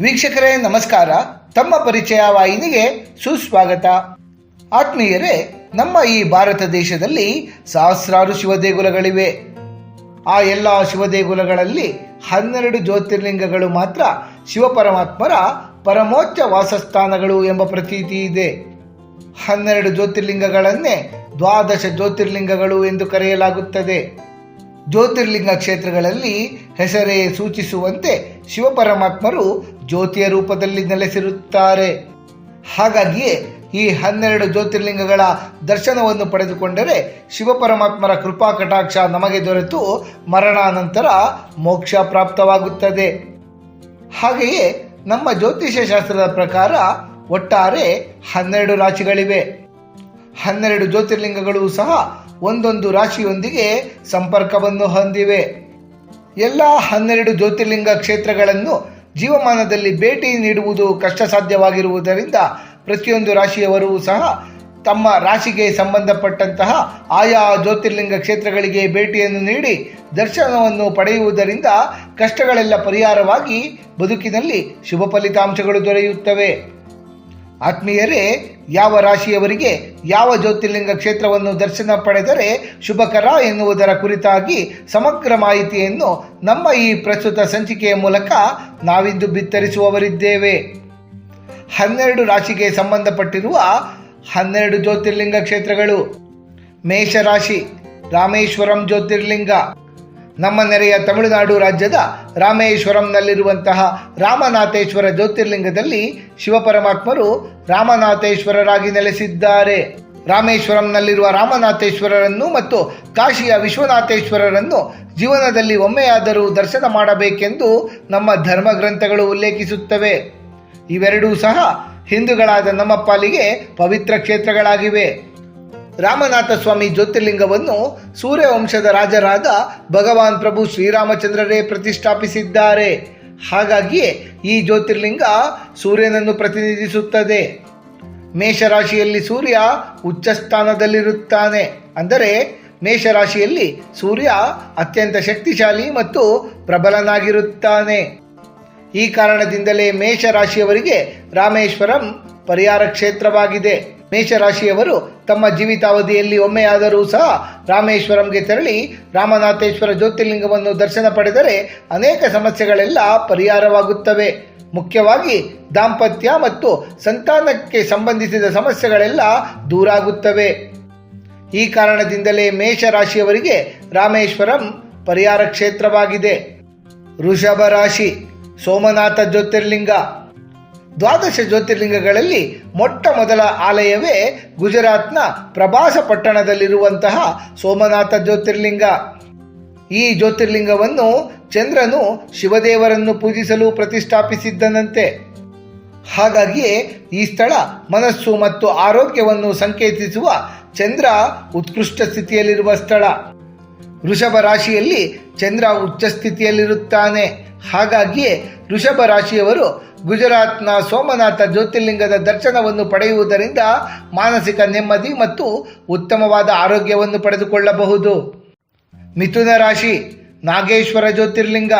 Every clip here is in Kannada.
ವೀಕ್ಷಕರೇ, ನಮಸ್ಕಾರ. ತಮ್ಮ ಪರಿಚಯ ವಾಹಿನಿಗೆ ಸುಸ್ವಾಗತ. ಆತ್ಮೀಯರೇ, ನಮ್ಮ ಈ ಭಾರತ ದೇಶದಲ್ಲಿ ಸಹಸ್ರಾರು ಶಿವದೇಗುಲಗಳಿವೆ. ಆ ಎಲ್ಲ ಶಿವದೇಗುಲಗಳಲ್ಲಿ ಹನ್ನೆರಡು ಜ್ಯೋತಿರ್ಲಿಂಗಗಳು ಮಾತ್ರ ಶಿವಪರಮಾತ್ಮರ ಪರಮೋಚ್ಚ ವಾಸಸ್ಥಾನಗಳು ಎಂಬ ಪ್ರತೀತಿ ಇದೆ. ಹನ್ನೆರಡು ಜ್ಯೋತಿರ್ಲಿಂಗಗಳನ್ನೇ ದ್ವಾದಶ ಜ್ಯೋತಿರ್ಲಿಂಗಗಳು ಎಂದು ಕರೆಯಲಾಗುತ್ತದೆ. ಜ್ಯೋತಿರ್ಲಿಂಗ ಕ್ಷೇತ್ರಗಳಲ್ಲಿ ಹೆಸರೇ ಸೂಚಿಸುವಂತೆ ಶಿವಪರಮಾತ್ಮರು ಜ್ಯೋತಿಯ ರೂಪದಲ್ಲಿ ನೆಲೆಸಿರುತ್ತಾರೆ. ಹಾಗಾಗಿಯೇ ಈ ಹನ್ನೆರಡು ಜ್ಯೋತಿರ್ಲಿಂಗಗಳ ದರ್ಶನವನ್ನು ಪಡೆದುಕೊಂಡರೆ ಶಿವಪರಮಾತ್ಮರ ಕೃಪಾ ಕಟಾಕ್ಷ ನಮಗೆ ದೊರೆತು ಮರಣಾನಂತರ ಮೋಕ್ಷ ಪ್ರಾಪ್ತವಾಗುತ್ತದೆ. ಹಾಗೆಯೇ ನಮ್ಮ ಜ್ಯೋತಿಷ್ಯ ಶಾಸ್ತ್ರದ ಪ್ರಕಾರ ಒಟ್ಟಾರೆ ಹನ್ನೆರಡು ರಾಶಿಗಳಿವೆ. ಹನ್ನೆರಡು ಜ್ಯೋತಿರ್ಲಿಂಗಗಳು ಸಹ ಒಂದೊಂದು ರಾಶಿಯೊಂದಿಗೆ ಸಂಪರ್ಕವನ್ನು ಹೊಂದಿವೆ. ಎಲ್ಲ ಹನ್ನೆರಡು ಜ್ಯೋತಿರ್ಲಿಂಗ ಕ್ಷೇತ್ರಗಳನ್ನು ಜೀವಮಾನದಲ್ಲಿ ಭೇಟಿ ನೀಡುವುದು ಕಷ್ಟ ಸಾಧ್ಯವಾಗಿರುವುದರಿಂದ ಪ್ರತಿಯೊಂದು ರಾಶಿಯವರೂ ಸಹ ತಮ್ಮ ರಾಶಿಗೆ ಸಂಬಂಧಪಟ್ಟಂತಹ ಆಯಾ ಜ್ಯೋತಿರ್ಲಿಂಗ ಕ್ಷೇತ್ರಗಳಿಗೆ ಭೇಟಿಯನ್ನು ನೀಡಿ ದರ್ಶನವನ್ನು ಪಡೆಯುವುದರಿಂದ ಕಷ್ಟಗಳೆಲ್ಲ ಪರಿಹಾರವಾಗಿ ಬದುಕಿನಲ್ಲಿ ಶುಭ ಫಲಿತಾಂಶಗಳು ದೊರೆಯುತ್ತವೆ. ಆತ್ಮೀಯರೇ, ಯಾವ ರಾಶಿಯವರಿಗೆ ಯಾವ ಜ್ಯೋತಿರ್ಲಿಂಗ ಕ್ಷೇತ್ರವನ್ನು ದರ್ಶನ ಪಡೆದರೆ ಶುಭಕರ ಎನ್ನುವುದರ ಕುರಿತಾಗಿ ಸಮಗ್ರ ಮಾಹಿತಿಯನ್ನು ನಮ್ಮ ಈ ಪ್ರಸ್ತುತ ಸಂಚಿಕೆಯ ಮೂಲಕ ನಾವಿಂದು ಬಿತ್ತರಿಸುವವರಿದ್ದೇವೆ. ಹನ್ನೆರಡು ರಾಶಿಗೆ ಸಂಬಂಧಪಟ್ಟಿರುವ ಹನ್ನೆರಡು ಜ್ಯೋತಿರ್ಲಿಂಗ ಕ್ಷೇತ್ರಗಳು. ಮೇಷರಾಶಿ, ರಾಮೇಶ್ವರಂ ಜ್ಯೋತಿರ್ಲಿಂಗ. ನಮ್ಮ ನೆರೆಯ ತಮಿಳುನಾಡು ರಾಜ್ಯದ ರಾಮೇಶ್ವರಂನಲ್ಲಿರುವಂತಹ ರಾಮನಾಥೇಶ್ವರ ಜ್ಯೋತಿರ್ಲಿಂಗದಲ್ಲಿ ಶಿವಪರಮಾತ್ಮರು ರಾಮನಾಥೇಶ್ವರರಾಗಿ ನೆಲೆಸಿದ್ದಾರೆ. ರಾಮೇಶ್ವರಂನಲ್ಲಿರುವ ರಾಮನಾಥೇಶ್ವರರನ್ನು ಮತ್ತು ಕಾಶಿಯ ವಿಶ್ವನಾಥೇಶ್ವರರನ್ನು ಜೀವನದಲ್ಲಿ ಒಮ್ಮೆಯಾದರೂ ದರ್ಶನ ಮಾಡಬೇಕೆಂದು ನಮ್ಮ ಧರ್ಮ ಗ್ರಂಥಗಳು ಉಲ್ಲೇಖಿಸುತ್ತವೆ. ಇವೆರಡೂ ಸಹ ಹಿಂದೂಗಳಾದ ನಮ್ಮ ಪಾಲಿಗೆ ಪವಿತ್ರ ಕ್ಷೇತ್ರಗಳಾಗಿವೆ. ರಾಮನಾಥ ಸ್ವಾಮಿ ಜ್ಯೋತಿರ್ಲಿಂಗವನ್ನು ಸೂರ್ಯವಂಶದ ರಾಜರಾದ ಭಗವಾನ್ ಪ್ರಭು ಶ್ರೀರಾಮಚಂದ್ರರೇ ಪ್ರತಿಷ್ಠಾಪಿಸಿದ್ದಾರೆ. ಹಾಗಾಗಿಯೇ ಈ ಜ್ಯೋತಿರ್ಲಿಂಗ ಸೂರ್ಯನನ್ನು ಪ್ರತಿನಿಧಿಸುತ್ತದೆ. ಮೇಷರಾಶಿಯಲ್ಲಿ ಸೂರ್ಯ ಉಚ್ಚ ಸ್ಥಾನದಲ್ಲಿರುತ್ತಾನೆ. ಅಂದರೆ ಮೇಷರಾಶಿಯಲ್ಲಿ ಸೂರ್ಯ ಅತ್ಯಂತ ಶಕ್ತಿಶಾಲಿ ಮತ್ತು ಪ್ರಬಲನಾಗಿರುತ್ತಾನೆ. ಈ ಕಾರಣದಿಂದಲೇ ಮೇಷರಾಶಿಯವರಿಗೆ ರಾಮೇಶ್ವರಂ ಪರಿಹಾರ ಕ್ಷೇತ್ರವಾಗಿದೆ. ಮೇಷರಾಶಿಯವರು ತಮ್ಮ ಜೀವಿತಾವಧಿಯಲ್ಲಿ ಒಮ್ಮೆಯಾದರೂ ಸಹ ರಾಮೇಶ್ವರಂಗೆ ತೆರಳಿ ರಾಮನಾಥೇಶ್ವರ ಜ್ಯೋತಿರ್ಲಿಂಗವನ್ನು ದರ್ಶನ ಪಡೆದರೆ ಅನೇಕ ಸಮಸ್ಯೆಗಳೆಲ್ಲ ಪರಿಹಾರವಾಗುತ್ತವೆ. ಮುಖ್ಯವಾಗಿ ದಾಂಪತ್ಯ ಮತ್ತು ಸಂತಾನಕ್ಕೆ ಸಂಬಂಧಿಸಿದ ಸಮಸ್ಯೆಗಳೆಲ್ಲ ದೂರಾಗುತ್ತವೆ. ಈ ಕಾರಣದಿಂದಲೇ ಮೇಷರಾಶಿಯವರಿಗೆ ರಾಮೇಶ್ವರಂ ಪರಿಹಾರ ಕ್ಷೇತ್ರವಾಗಿದೆ. ವೃಷಭ ರಾಶಿ ಸೋಮನಾಥ ಜ್ಯೋತಿರ್ಲಿಂಗ. ದ್ವಾದಶ ಜ್ಯೋತಿರ್ಲಿಂಗಗಳಲ್ಲಿ ಮೊಟ್ಟ ಮೊದಲ ಆಲಯವೇ ಗುಜರಾತ್ನ ಪ್ರಭಾಸ ಪಟ್ಟಣದಲ್ಲಿರುವಂತಹ ಸೋಮನಾಥ ಜ್ಯೋತಿರ್ಲಿಂಗ. ಈ ಜ್ಯೋತಿರ್ಲಿಂಗವನ್ನು ಚಂದ್ರನು ಶಿವದೇವರನ್ನು ಪೂಜಿಸಲು ಪ್ರತಿಷ್ಠಾಪಿಸಿದ್ದನಂತೆ. ಹಾಗಾಗಿಯೇ ಈ ಸ್ಥಳ ಮನಸ್ಸು ಮತ್ತು ಆರೋಗ್ಯವನ್ನು ಸಂಕೇತಿಸುವ ಚಂದ್ರ ಉತ್ಕೃಷ್ಟ ಸ್ಥಿತಿಯಲ್ಲಿರುವ ಸ್ಥಳ. ವೃಷಭ ರಾಶಿಯಲ್ಲಿ ಚಂದ್ರ ಉಚ್ಚ ಸ್ಥಿತಿಯಲ್ಲಿರುತ್ತಾನೆ ಹಾಗಾಗಿಯೇ ಋಷಭ ರಾಶಿಯವರು ಗುಜರಾತ್ನ ಸೋಮನಾಥ ಜ್ಯೋತಿರ್ಲಿಂಗದ ದರ್ಶನವನ್ನು ಪಡೆಯುವುದರಿಂದ ಮಾನಸಿಕ ನೆಮ್ಮದಿ ಮತ್ತು ಉತ್ತಮವಾದ ಆರೋಗ್ಯವನ್ನು ಪಡೆದುಕೊಳ್ಳಬಹುದು. ಮಿಥುನ ರಾಶಿ, ನಾಗೇಶ್ವರ ಜ್ಯೋತಿರ್ಲಿಂಗ.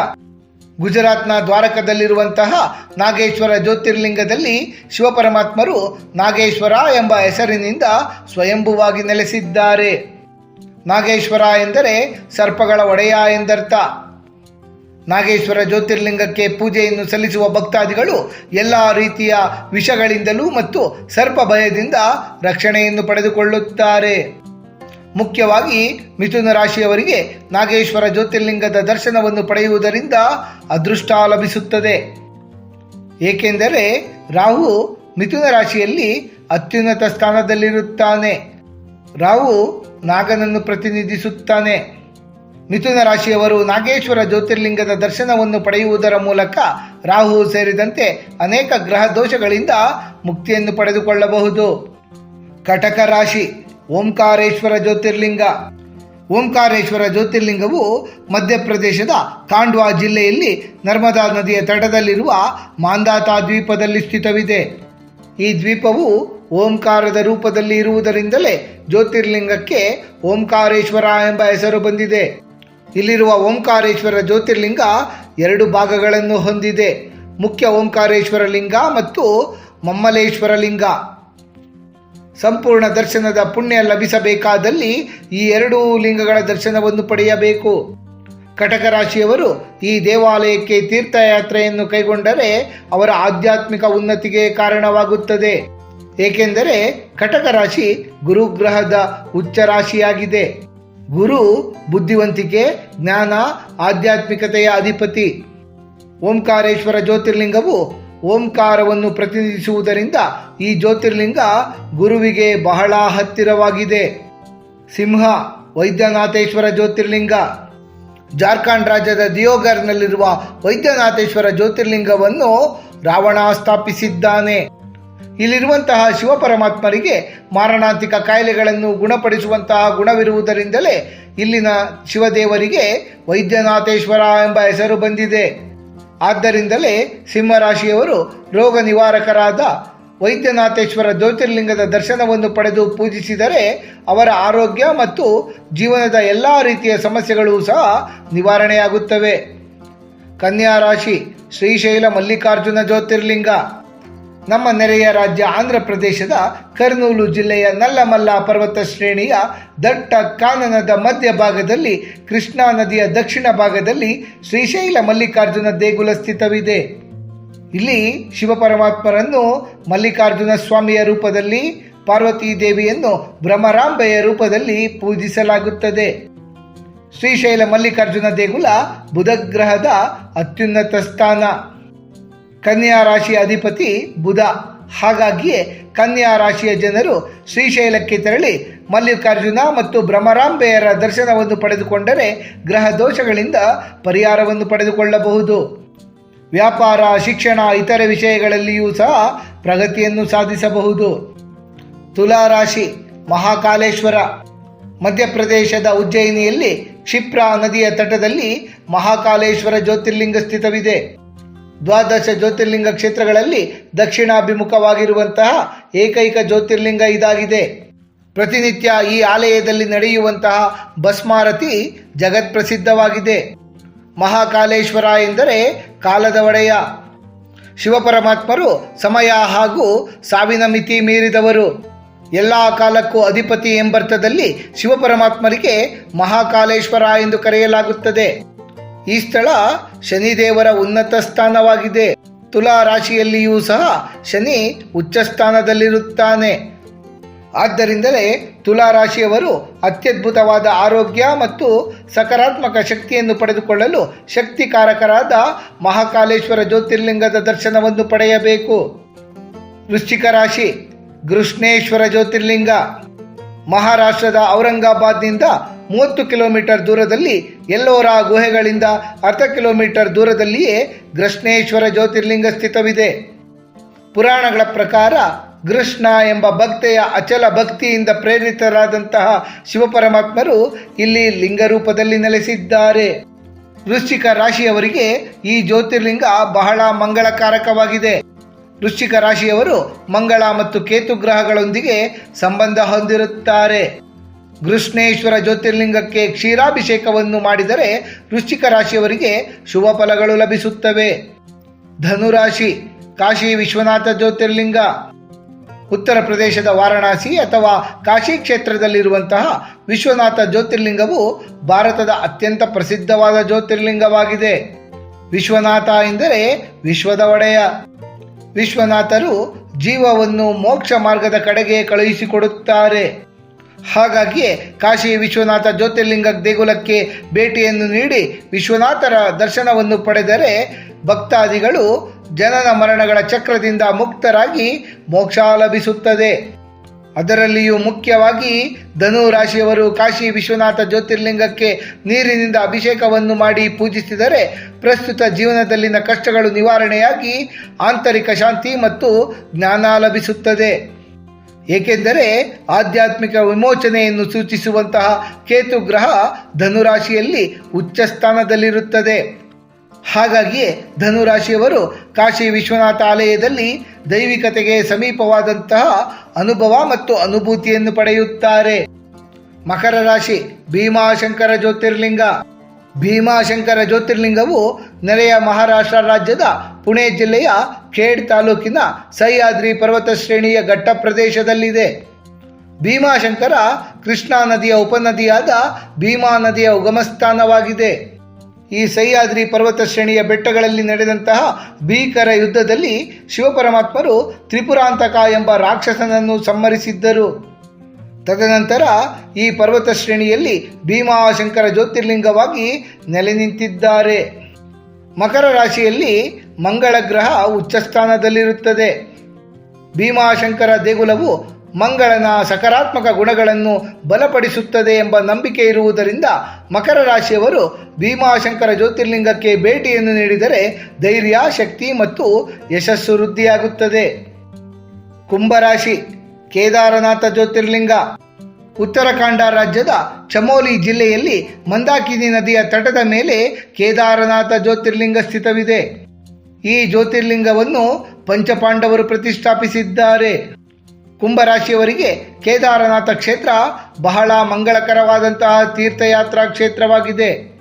ಗುಜರಾತ್ನ ದ್ವಾರಕದಲ್ಲಿರುವಂತಹ ನಾಗೇಶ್ವರ ಜ್ಯೋತಿರ್ಲಿಂಗದಲ್ಲಿ ಶಿವಪರಮಾತ್ಮರು ನಾಗೇಶ್ವರ ಎಂಬ ಹೆಸರಿನಿಂದ ಸ್ವಯಂಭುವಾಗಿ ನೆಲೆಸಿದ್ದಾರೆ. ನಾಗೇಶ್ವರ ಎಂದರೆ ಸರ್ಪಗಳ ಒಡೆಯ ಎಂದರ್ಥ. ನಾಗೇಶ್ವರ ಜ್ಯೋತಿರ್ಲಿಂಗಕ್ಕೆ ಪೂಜೆಯನ್ನು ಸಲ್ಲಿಸುವ ಭಕ್ತಾದಿಗಳು ಎಲ್ಲ ರೀತಿಯ ವಿಷಗಳಿಂದಲೂ ಮತ್ತು ಸರ್ಪ ಭಯದಿಂದ ರಕ್ಷಣೆಯನ್ನು ಪಡೆದುಕೊಳ್ಳುತ್ತಾರೆ. ಮುಖ್ಯವಾಗಿ ಮಿಥುನ ರಾಶಿಯವರಿಗೆ ನಾಗೇಶ್ವರ ಜ್ಯೋತಿರ್ಲಿಂಗದ ದರ್ಶನವನ್ನು ಪಡೆಯುವುದರಿಂದ ಅದೃಷ್ಟ ಲಭಿಸುತ್ತದೆ. ಏಕೆಂದರೆ ರಾಹು ಮಿಥುನ ರಾಶಿಯಲ್ಲಿ ಅತ್ಯುನ್ನತ ಸ್ಥಾನದಲ್ಲಿರುತ್ತಾನೆ. ರಾಹು ನಾಗನನ್ನು ಪ್ರತಿನಿಧಿಸುತ್ತಾನೆ. ಮಿಥುನ ರಾಶಿಯವರು ನಾಗೇಶ್ವರ ಜ್ಯೋತಿರ್ಲಿಂಗದ ದರ್ಶನವನ್ನು ಪಡೆಯುವುದರ ಮೂಲಕ ರಾಹು ಸೇರಿದಂತೆ ಅನೇಕ ಗ್ರಹ ದೋಷಗಳಿಂದ ಮುಕ್ತಿಯನ್ನು ಪಡೆದುಕೊಳ್ಳಬಹುದು. ಕಟಕ ರಾಶಿ, ಓಂಕಾರೇಶ್ವರ ಜ್ಯೋತಿರ್ಲಿಂಗ. ಓಂಕಾರೇಶ್ವರ ಜ್ಯೋತಿರ್ಲಿಂಗವು ಮಧ್ಯಪ್ರದೇಶದ ಖಾಂಡ್ವಾ ಜಿಲ್ಲೆಯಲ್ಲಿ ನರ್ಮದಾ ನದಿಯ ತಟದಲ್ಲಿರುವ ಮಾಂದಾತಾ ದ್ವೀಪದಲ್ಲಿ ಸ್ಥಿತವಿದೆ. ಈ ದ್ವೀಪವು ಓಂಕಾರದ ರೂಪದಲ್ಲಿ ಇರುವುದರಿಂದಲೇ ಜ್ಯೋತಿರ್ಲಿಂಗಕ್ಕೆ ಓಂಕಾರೇಶ್ವರ ಎಂಬ ಹೆಸರು ಬಂದಿದೆ. ಇಲ್ಲಿರುವ ಓಂಕಾರೇಶ್ವರ ಜ್ಯೋತಿರ್ಲಿಂಗ ಎರಡು ಭಾಗಗಳನ್ನು ಹೊಂದಿದೆ. ಮುಖ್ಯ ಓಂಕಾರೇಶ್ವರ ಲಿಂಗ ಮತ್ತು ಮಮ್ಮಲೇಶ್ವರ ಲಿಂಗ. ಸಂಪೂರ್ಣ ದರ್ಶನದ ಪುಣ್ಯ ಲಭಿಸಬೇಕಾದಲ್ಲಿ ಈ ಎರಡೂ ಲಿಂಗಗಳ ದರ್ಶನವನ್ನು ಪಡೆಯಬೇಕು. ಕಟಕ ರಾಶಿಯವರು ಈ ದೇವಾಲಯಕ್ಕೆ ತೀರ್ಥಯಾತ್ರೆಯನ್ನು ಕೈಗೊಂಡರೆ ಅವರ ಆಧ್ಯಾತ್ಮಿಕ ಉನ್ನತಿಗೆ ಕಾರಣವಾಗುತ್ತದೆ. ಏಕೆಂದರೆ ಕಟಕ ರಾಶಿ ಗುರುಗ್ರಹದ ಉಚ್ಚ ರಾಶಿಯಾಗಿದೆ. ಗುರು, ಬುದ್ಧಿವಂತಿಕೆ, ಜ್ಞಾನ, ಆಧ್ಯಾತ್ಮಿಕತೆಯ ಅಧಿಪತಿ. ಓಂಕಾರೇಶ್ವರ ಜ್ಯೋತಿರ್ಲಿಂಗವು ಓಂಕಾರವನ್ನು ಪ್ರತಿನಿಧಿಸುವುದರಿಂದ ಈ ಜ್ಯೋತಿರ್ಲಿಂಗ ಗುರುವಿಗೆ ಬಹಳ ಹತ್ತಿರವಾಗಿದೆ. ಸಿಂಹ, ವೈದ್ಯನಾಥೇಶ್ವರ ಜ್ಯೋತಿರ್ಲಿಂಗ. ಜಾರ್ಖಂಡ್ ರಾಜ್ಯದ ದಿಯೋಗರ್ನಲ್ಲಿರುವ ವೈದ್ಯನಾಥೇಶ್ವರ ಜ್ಯೋತಿರ್ಲಿಂಗವನ್ನು ರಾವಣ ಸ್ಥಾಪಿಸಿದ್ದಾನೆ. ಇಲ್ಲಿರುವಂತಹ ಶಿವಪರಮಾತ್ಮರಿಗೆ ಮಾರಣಾಂತಿಕ ಕಾಯಿಲೆಗಳನ್ನು ಗುಣಪಡಿಸುವಂತಹ ಗುಣವಿರುವುದರಿಂದಲೇ ಇಲ್ಲಿನ ಶಿವದೇವರಿಗೆ ವೈದ್ಯನಾಥೇಶ್ವರ ಎಂಬ ಹೆಸರು ಬಂದಿದೆ. ಆದ್ದರಿಂದಲೇ ಸಿಂಹರಾಶಿಯವರು ರೋಗ ನಿವಾರಕರಾದ ವೈದ್ಯನಾಥೇಶ್ವರ ಜ್ಯೋತಿರ್ಲಿಂಗದ ದರ್ಶನವನ್ನು ಪಡೆದು ಪೂಜಿಸಿದರೆ ಅವರ ಆರೋಗ್ಯ ಮತ್ತು ಜೀವನದ ಎಲ್ಲ ರೀತಿಯ ಸಮಸ್ಯೆಗಳು ಸಹ ನಿವಾರಣೆಯಾಗುತ್ತವೆ. ಕನ್ಯಾ ರಾಶಿ ಶ್ರೀಶೈಲ ಮಲ್ಲಿಕಾರ್ಜುನ ಜ್ಯೋತಿರ್ಲಿಂಗ. ನಮ್ಮ ನೆರೆಯ ರಾಜ್ಯ ಆಂಧ್ರ ಪ್ರದೇಶದ ಕರ್ನೂಲು ಜಿಲ್ಲೆಯ ನಲ್ಲಮಲ್ಲ ಪರ್ವತ ಶ್ರೇಣಿಯ ದಟ್ಟ ಕಾನನದ ಮಧ್ಯಭಾಗದಲ್ಲಿ ಕೃಷ್ಣಾ ನದಿಯ ದಕ್ಷಿಣ ಭಾಗದಲ್ಲಿ ಶ್ರೀಶೈಲ ಮಲ್ಲಿಕಾರ್ಜುನ ದೇಗುಲ ಸ್ಥಿತವಿದೆ. ಇಲ್ಲಿ ಶಿವಪರಮಾತ್ಮರನ್ನು ಮಲ್ಲಿಕಾರ್ಜುನ ಸ್ವಾಮಿಯ ರೂಪದಲ್ಲಿ, ಪಾರ್ವತೀ ದೇವಿಯನ್ನು ಭ್ರಮರಾಂಬೆಯ ರೂಪದಲ್ಲಿ ಪೂಜಿಸಲಾಗುತ್ತದೆ. ಶ್ರೀಶೈಲ ಮಲ್ಲಿಕಾರ್ಜುನ ದೇಗುಲ ಬುಧಗ್ರಹದ ಅತ್ಯುನ್ನತ ಸ್ಥಾನ. ಕನ್ಯಾ ರಾಶಿಯ ಅಧಿಪತಿ ಬುಧ. ಹಾಗಾಗಿಯೇ ಕನ್ಯಾ ರಾಶಿಯ ಜನರು ಶ್ರೀಶೈಲಕ್ಕೆ ತೆರಳಿ ಮಲ್ಲಿಕಾರ್ಜುನ ಮತ್ತು ಭ್ರಮರಾಂಬೆಯರ ದರ್ಶನವನ್ನು ಪಡೆದುಕೊಂಡರೆ ಗ್ರಹ ದೋಷಗಳಿಂದ ಪರಿಹಾರವನ್ನು ಪಡೆದುಕೊಳ್ಳಬಹುದು. ವ್ಯಾಪಾರ, ಶಿಕ್ಷಣ, ಇತರ ವಿಷಯಗಳಲ್ಲಿಯೂ ಸಹ ಪ್ರಗತಿಯನ್ನು ಸಾಧಿಸಬಹುದು. ತುಲಾ ರಾಶಿ, ಮಹಾಕಾಲೇಶ್ವರ. ಮಧ್ಯಪ್ರದೇಶದ ಉಜ್ಜಯಿನಿಯಲ್ಲಿ ಕ್ಷಿಪ್ರಾ ನದಿಯ ತಟದಲ್ಲಿ ಮಹಾಕಾಲೇಶ್ವರ ಜ್ಯೋತಿರ್ಲಿಂಗ ಸ್ಥಿತವಿದೆ. ದ್ವಾದಶ ಜ್ಯೋತಿರ್ಲಿಂಗ ಕ್ಷೇತ್ರಗಳಲ್ಲಿ ದಕ್ಷಿಣಾಭಿಮುಖವಾಗಿರುವಂತಹ ಏಕೈಕ ಜ್ಯೋತಿರ್ಲಿಂಗ ಇದಾಗಿದೆ. ಪ್ರತಿನಿತ್ಯ ಈ ಆಲಯದಲ್ಲಿ ನಡೆಯುವಂತಹ ಭಸ್ಮಾರತಿ ಜಗತ್ಪ್ರಸಿದ್ಧವಾಗಿದೆ. ಮಹಾಕಾಲೇಶ್ವರ ಎಂದರೆ ಕಾಲದ ಒಡೆಯ. ಶಿವಪರಮಾತ್ಮರು ಸಮಯ ಹಾಗೂ ಸಾವಿನ ಮಿತಿ ಮೀರಿದವರು. ಎಲ್ಲ ಕಾಲಕ್ಕೂ ಅಧಿಪತಿ ಎಂಬರ್ಥದಲ್ಲಿ ಶಿವಪರಮಾತ್ಮರಿಗೆ ಮಹಾಕಾಲೇಶ್ವರ ಎಂದು ಕರೆಯಲಾಗುತ್ತದೆ. ಈ ಸ್ಥಳ ಶನಿದೇವರ ಉನ್ನತ ಸ್ಥಾನವಾಗಿದೆ. ತುಲಾ ರಾಶಿಯಲ್ಲಿಯೂ ಸಹ ಶನಿ ಉಚ್ಚ ಸ್ಥಾನದಲ್ಲಿರುತ್ತಾನೆ ಆದ್ದರಿಂದಲೇ ತುಲಾ ರಾಶಿಯವರು ಅತ್ಯದ್ಭುತವಾದ ಆರೋಗ್ಯ ಮತ್ತು ಸಕಾರಾತ್ಮಕ ಶಕ್ತಿಯನ್ನು ಪಡೆದುಕೊಳ್ಳಲು ಶಕ್ತಿಕಾರಕರಾದ ಮಹಾಕಾಲೇಶ್ವರ ಜ್ಯೋತಿರ್ಲಿಂಗದ ದರ್ಶನವನ್ನು ಪಡೆಯಬೇಕು. ವೃಶ್ಚಿಕ ರಾಶಿ, ಕೃಷ್ಣೇಶ್ವರ ಜ್ಯೋತಿರ್ಲಿಂಗ. ಮಹಾರಾಷ್ಟ್ರದ ಔರಂಗಾಬಾದ್ನಿಂದ ಮೂವತ್ತು ಕಿಲೋಮೀಟರ್ ದೂರದಲ್ಲಿ ಎಲ್ಲೋರ ಗುಹೆಗಳಿಂದ ಅರ್ಧ ಕಿಲೋಮೀಟರ್ ದೂರದಲ್ಲಿಯೇ ಗೃಷ್ಣೇಶ್ವರ ಜ್ಯೋತಿರ್ಲಿಂಗ ಸ್ಥಿತವಿದೆ. ಪುರಾಣಗಳ ಪ್ರಕಾರ ಕೃಷ್ಣ ಎಂಬ ಭಕ್ತೆಯ ಅಚಲ ಭಕ್ತಿಯಿಂದ ಪ್ರೇರಿತರಾದಂತಹ ಶಿವಪರಮಾತ್ಮರು ಇಲ್ಲಿ ಲಿಂಗ ರೂಪದಲ್ಲಿ ನೆಲೆಸಿದ್ದಾರೆ. ವೃಶ್ಚಿಕ ರಾಶಿಯವರಿಗೆ ಈ ಜ್ಯೋತಿರ್ಲಿಂಗ ಬಹಳ ಮಂಗಳಕಾರಕವಾಗಿದೆ. ವೃಶ್ಚಿಕ ರಾಶಿಯವರು ಮಂಗಳ ಮತ್ತು ಕೇತು ಗ್ರಹಗಳೊಂದಿಗೆ ಸಂಬಂಧ ಹೊಂದಿರುತ್ತಾರೆ. ಕೃಷ್ಣೇಶ್ವರ ಜ್ಯೋತಿರ್ಲಿಂಗಕ್ಕೆ ಕ್ಷೀರಾಭಿಷೇಕವನ್ನು ಮಾಡಿದರೆ ವೃಶ್ಚಿಕ ರಾಶಿಯವರಿಗೆ ಶುಭ ಫಲಗಳು ಲಭಿಸುತ್ತವೆ. ಧನುರಾಶಿ, ಕಾಶಿ ವಿಶ್ವನಾಥ ಜ್ಯೋತಿರ್ಲಿಂಗ. ಉತ್ತರ ಪ್ರದೇಶದ ವಾರಣಾಸಿ ಅಥವಾ ಕಾಶಿ ಕ್ಷೇತ್ರದಲ್ಲಿರುವಂತಹ ವಿಶ್ವನಾಥ ಜ್ಯೋತಿರ್ಲಿಂಗವು ಭಾರತದ ಅತ್ಯಂತ ಪ್ರಸಿದ್ಧವಾದ ಜ್ಯೋತಿರ್ಲಿಂಗವಾಗಿದೆ. ವಿಶ್ವನಾಥ ಎಂದರೆ ವಿಶ್ವದ ಒಡೆಯ. ವಿಶ್ವನಾಥರು ಜೀವವನ್ನು ಮೋಕ್ಷ ಮಾರ್ಗದ ಕಡೆಗೆ ಕಳುಹಿಸಿಕೊಡುತ್ತಾರೆ. ಹಾಗಾಗಿಯೇ ಕಾಶಿ ವಿಶ್ವನಾಥ ಜ್ಯೋತಿರ್ಲಿಂಗ ದೇಗುಲಕ್ಕೆ ಭೇಟಿಯನ್ನು ನೀಡಿ ವಿಶ್ವನಾಥರ ದರ್ಶನವನ್ನು ಪಡೆದರೆ ಭಕ್ತಾದಿಗಳು ಜನನ ಮರಣಗಳ ಚಕ್ರದಿಂದ ಮುಕ್ತರಾಗಿ ಮೋಕ್ಷ ಲಭಿಸುತ್ತದೆ. ಅದರಲ್ಲಿಯೂ ಮುಖ್ಯವಾಗಿ ಧನು ರಾಶಿಯವರು ಕಾಶಿ ವಿಶ್ವನಾಥ ಜ್ಯೋತಿರ್ಲಿಂಗಕ್ಕೆ ನೀರಿನಿಂದ ಅಭಿಷೇಕವನ್ನು ಮಾಡಿ ಪೂಜಿಸಿದರೆ ಪ್ರಸ್ತುತ ಜೀವನದಲ್ಲಿನ ಕಷ್ಟಗಳು ನಿವಾರಣೆಯಾಗಿ ಆಂತರಿಕ ಶಾಂತಿ ಮತ್ತು ಜ್ಞಾನ ಲಭಿಸುತ್ತದೆ. ಏಕೆಂದರೆ ಆಧ್ಯಾತ್ಮಿಕ ವಿಮೋಚನೆಯನ್ನು ಸೂಚಿಸುವಂತಹ ಕೇತು ಗ್ರಹ ಧನುರಾಶಿಯಲ್ಲಿ ಉಚ್ಚ ಸ್ಥಾನದಲ್ಲಿರುತ್ತದೆ ಹಾಗಾಗಿಯೇ ಧನುರಾಶಿಯವರು ಕಾಶಿ ವಿಶ್ವನಾಥ ಆಲಯದಲ್ಲಿ ದೈವಿಕತೆಗೆ ಸಮೀಪವಾದಂತಹ ಅನುಭವ ಮತ್ತು ಅನುಭೂತಿಯನ್ನು ಪಡೆಯುತ್ತಾರೆ. ಮಕರ ರಾಶಿ ಭೀಮಾಶಂಕರ ಜ್ಯೋತಿರ್ಲಿಂಗ. ಭೀಮಾಶಂಕರ ಜ್ಯೋತಿರ್ಲಿಂಗವು ನೆರೆಯ ಮಹಾರಾಷ್ಟ್ರ ರಾಜ್ಯದ ಪುಣೆ ಜಿಲ್ಲೆಯ ಖೇಡ್ ತಾಲೂಕಿನ ಸಹ್ಯಾದ್ರಿ ಪರ್ವತ ಶ್ರೇಣಿಯ ಘಟ್ಟ ಪ್ರದೇಶದಲ್ಲಿದೆ. ಭೀಮಾಶಂಕರ ಕೃಷ್ಣಾ ನದಿಯ ಉಪನದಿಯಾದ ಭೀಮಾ ನದಿಯ ಉಗಮಸ್ಥಾನವಾಗಿದೆ. ಈ ಸಹ್ಯಾದ್ರಿ ಪರ್ವತ ಶ್ರೇಣಿಯ ಬೆಟ್ಟಗಳಲ್ಲಿ ನಡೆದಂತಹ ಭೀಕರ ಯುದ್ಧದಲ್ಲಿ ಶಿವಪರಮಾತ್ಮರು ತ್ರಿಪುರಾಂತಕ ಎಂಬ ರಾಕ್ಷಸನನ್ನು ಸಂಹರಿಸಿದ್ದರು. ತದನಂತರ ಈ ಪರ್ವತ ಶ್ರೇಣಿಯಲ್ಲಿ ಭೀಮಾಶಂಕರ ಜ್ಯೋತಿರ್ಲಿಂಗವಾಗಿ ನೆಲೆ ನಿಂತಿದ್ದಾರೆ ಮಕರ ರಾಶಿಯಲ್ಲಿ ಮಂಗಳ ಗ್ರಹ ಉಚ್ಚಸ್ಥಾನದಲ್ಲಿರುತ್ತದೆ. ಭೀಮಾಶಂಕರ ದೇಗುಲವು ಮಂಗಳನ ಸಕಾರಾತ್ಮಕ ಗುಣಗಳನ್ನು ಬಲಪಡಿಸುತ್ತದೆ ಎಂಬ ನಂಬಿಕೆ ಇರುವುದರಿಂದ ಮಕರ ರಾಶಿಯವರು ಭೀಮಾಶಂಕರ ಜ್ಯೋತಿರ್ಲಿಂಗಕ್ಕೆ ಭೇಟಿಯನ್ನು ನೀಡಿದರೆ ಧೈರ್ಯ, ಶಕ್ತಿ ಮತ್ತು ಯಶಸ್ಸು ವೃದ್ಧಿಯಾಗುತ್ತದೆ. ಕುಂಭರಾಶಿ ಕೇದಾರನಾಥ ಜ್ಯೋತಿರ್ಲಿಂಗ. ಉತ್ತರಾಖಂಡ ರಾಜ್ಯದ ಚಮೋಲಿ ಜಿಲ್ಲೆಯಲ್ಲಿ ಮಂದಾಕಿನಿ ನದಿಯ ತಟದ ಮೇಲೆ ಕೇದಾರನಾಥ ಜ್ಯೋತಿರ್ಲಿಂಗ ಸ್ಥಿತವಿದೆ. ಈ ಜ್ಯೋತಿರ್ಲಿಂಗವನ್ನು ಪಂಚಪಾಂಡವರು ಪ್ರತಿಷ್ಠಾಪಿಸಿದ್ದಾರೆ. ಕುಂಭರಾಶಿಯವರಿಗೆ ಕೇದಾರನಾಥ ಕ್ಷೇತ್ರ ಬಹಳ ಮಂಗಳಕರವಾದಂತಹ ತೀರ್ಥಯಾತ್ರಾ ಕ್ಷೇತ್ರವಾಗಿದೆ.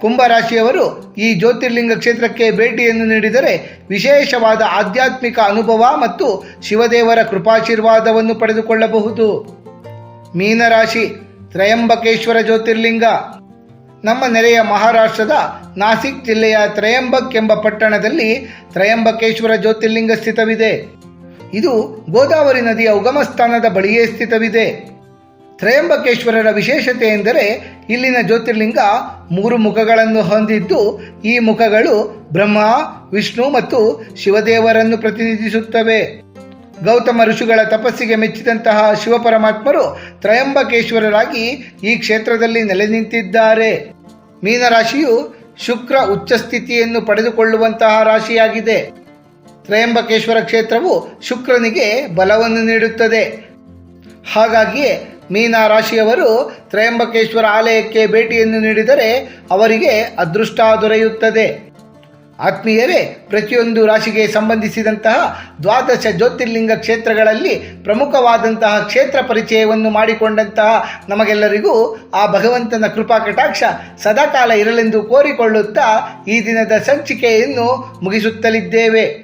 ಕುಂಭರಾಶಿಯವರು ಈ ಜ್ಯೋತಿರ್ಲಿಂಗ ಕ್ಷೇತ್ರಕ್ಕೆ ಭೇಟಿಯನ್ನು ನೀಡಿದರೆ ವಿಶೇಷವಾದ ಆಧ್ಯಾತ್ಮಿಕ ಅನುಭವ ಮತ್ತು ಶಿವದೇವರ ಕೃಪಾಶೀರ್ವಾದವನ್ನು ಪಡೆದುಕೊಳ್ಳಬಹುದು. ಮೀನರಾಶಿ ತ್ರಯಂಬಕೇಶ್ವರ ಜ್ಯೋತಿರ್ಲಿಂಗ. ನಮ್ಮ ನೆರೆಯ ಮಹಾರಾಷ್ಟ್ರದ ನಾಸಿಕ್ ಜಿಲ್ಲೆಯ ತ್ರಯಂಬಕ್ ಎಂಬ ಪಟ್ಟಣದಲ್ಲಿ ತ್ರಯಂಬಕೇಶ್ವರ ಜ್ಯೋತಿರ್ಲಿಂಗ ಸ್ಥಿತವಿದೆ. ಇದು ಗೋದಾವರಿ ನದಿಯ ಉಗಮ ಸ್ಥಾನದ ಬಳಿಯೇ ಸ್ಥಿತವಿದೆ. ತ್ರಯಂಬಕೇಶ್ವರರ ವಿಶೇಷತೆ ಎಂದರೆ ಇಲ್ಲಿನ ಜ್ಯೋತಿರ್ಲಿಂಗ ಮೂರು ಮುಖಗಳನ್ನು ಹೊಂದಿದ್ದು, ಈ ಮುಖಗಳು ಬ್ರಹ್ಮ, ವಿಷ್ಣು ಮತ್ತು ಶಿವದೇವರನ್ನು ಪ್ರತಿನಿಧಿಸುತ್ತವೆ. ಗೌತಮ ಋಷಿಗಳ ತಪಸ್ಸಿಗೆ ಮೆಚ್ಚಿದಂತಹ ಶಿವಪರಮಾತ್ಮರು ತ್ರಯಂಬಕೇಶ್ವರರಾಗಿ ಈ ಕ್ಷೇತ್ರದಲ್ಲಿ ನೆಲೆ ನಿಂತಿದ್ದಾರೆ. ಮೀನರಾಶಿಯು ಶುಕ್ರ ಉಚ್ಚ ಸ್ಥಿತಿಯನ್ನು ಪಡೆದುಕೊಳ್ಳುವಂತಹ ರಾಶಿಯಾಗಿದೆ. ತ್ರಯಂಬಕೇಶ್ವರ ಕ್ಷೇತ್ರವು ಶುಕ್ರನಿಗೆ ಬಲವನ್ನು ನೀಡುತ್ತದೆ. ಹಾಗಾಗಿಯೇ ಮೀನ ರಾಶಿಯವರು ತ್ರಯಂಬಕೇಶ್ವರ ಆಲಯಕ್ಕೆ ಭೇಟಿಯನ್ನು ನೀಡಿದರೆ ಅವರಿಗೆ ಅದೃಷ್ಟ ದೊರೆಯುತ್ತದೆ. ಆತ್ಮೀಯರೇ, ಪ್ರತಿಯೊಂದು ರಾಶಿಗೆ ಸಂಬಂಧಿಸಿದಂತಹ ದ್ವಾದಶ ಜ್ಯೋತಿರ್ಲಿಂಗ ಕ್ಷೇತ್ರಗಳಲ್ಲಿ ಪ್ರಮುಖವಾದಂತಹ ಕ್ಷೇತ್ರ ಪರಿಚಯವನ್ನು ಮಾಡಿಕೊಂಡಂತಹ ನಮಗೆಲ್ಲರಿಗೂ ಆ ಭಗವಂತನ ಕೃಪಾ ಕಟಾಕ್ಷ ಸದಾಕಾಲ ಇರಲೆಂದು ಕೋರಿಕೊಳ್ಳುತ್ತಾ ಈ ದಿನದ ಸಂಚಿಕೆಯನ್ನು ಮುಗಿಸುತ್ತಲಿದ್ದೇವೆ.